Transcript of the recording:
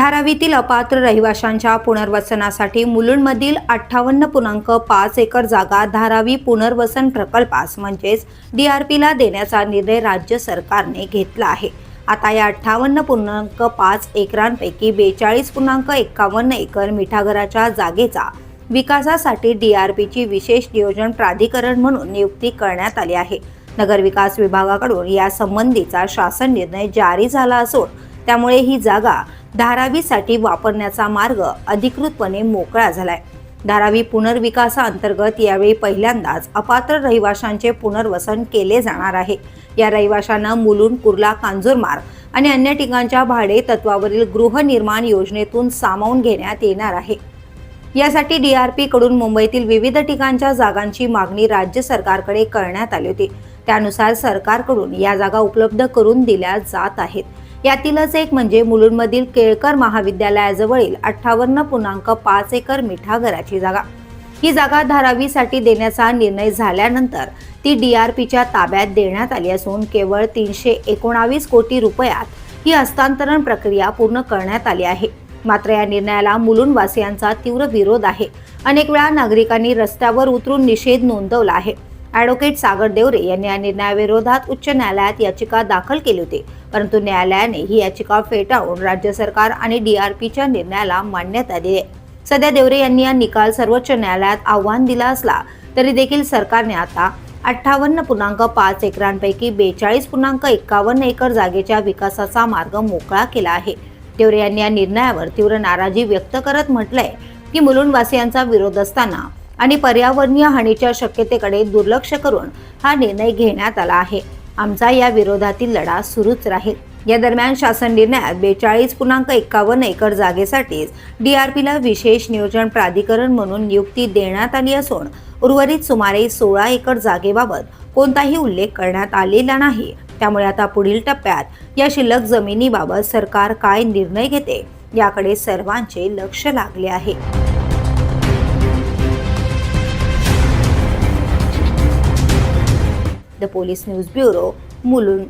धारावीतील अपात्र रहिवाशांच्या पुनर्वसनासाठी मुलुंडमधील अठ्ठावन्न पूर्णांक पाच एकर जागा धारावी पुनर्वसन प्रकल्पास म्हणजेच डी आर पीला देण्याचा निर्णय राज्य सरकारने घेतला आहे. आता या अठ्ठावन्न पूर्णांक पाच एकरांपैकी बेचाळीस पूर्णांक एकावन्न एकर मिठागराच्या जागेचा विकासासाठी डी आर पीची विशेष नियोजन प्राधिकरण म्हणून नियुक्ती करण्यात आली आहे. नगरविकास विभागाकडून या संबंधीचा शासन निर्णय जारी झाला असून त्यामुळे ही जागा धारावीसाठी वापरण्याचा मार्ग अधिकृतपणे मोकळा झालाय. धारावी पुनर्विकासाअंतर्गत यावेळी पहिल्यांदाच अपात्र रहिवाशांचे पुनर्वसन केले जाणार आहे. या रहिवाशांना मुलुंड कुर्ला कांजूरमार्ग आणि अन्य ठिकाणच्या भाडे तत्वावरील गृहनिर्माण योजनेतून सामावून घेण्यात येणार आहे. यासाठी डीआरपी कडून मुंबईतील विविध ठिकाणच्या जागांची मागणी राज्य सरकारकडे करण्यात आली होती. त्यानुसार सरकारकडून या जागा उपलब्ध करून दिल्या जात आहेत. यातीलच एक म्हणजे मुलुंडमधील केळकर महाविद्यालयाजवळील अठ्ठावन्न पूर्णांक पाच एकर मिठागराची जागा. ही जागा धारावीसाठी देण्याचा निर्णय झाल्यानंतर ती डीआरपीच्या ताब्यात देण्यात आली असून केवळ तीनशे एकोणावीस कोटी रुपयात ही हस्तांतरण प्रक्रिया पूर्ण करण्यात आली आहे. मात्र या निर्णयाला मुलुंडवासियांचा तीव्र विरोध आहे. अनेक वेळा नागरिकांनी रस्त्यावर उतरून निषेध नोंदवला आहे. ॲडव्होकेट सागर देवरे यांनी या निर्णयाविरोधात उच्च न्यायालयात याचिका दाखल केली होती. परंतु न्यायालयाने ही याचिका फेटाळून राज्य सरकार आणि डीआरपीच्या निर्णयाला मान्यता दिली आहे. सध्या देवरे यांनी या निकाल सर्वोच्च न्यायालयात आव्हान दिला असला तरी देखील सरकारने आता अठ्ठावन्न पूर्णांक पाच एकरांपैकी बेचाळीस पूर्णांक एकावन्न एकर जागेच्या विकासाचा मार्ग मोकळा केला आहे देवरे यांनी या निर्णयावर तीव्र नाराजी व्यक्त करत म्हटलंय की मुलुंडवासियांचा विरोध असताना आणि पर्यावरणीय हानीच्या शक्यतेकडे दुर्लक्ष करून हा निर्णय घेण्यात आला आहे आमचा या विरोधातील लढा सुरूच राहील. या दरम्यान शासन निर्णयात बेचाळीस पूर्णांक एकावन्न एकर जागेसाठीच डीआरपीला विशेष नियोजन प्राधिकरण म्हणून नियुक्ती देण्यात आली असून उर्वरित सुमारे सोळा एकर जागेबाबत कोणताही उल्लेख करण्यात आलेला नाही. त्यामुळे आता पुढील टप्प्यात या शिल्लक जमिनीबाबत सरकार काय निर्णय घेते याकडे सर्वांचे लक्ष लागले आहे. The police news bureau Mulund.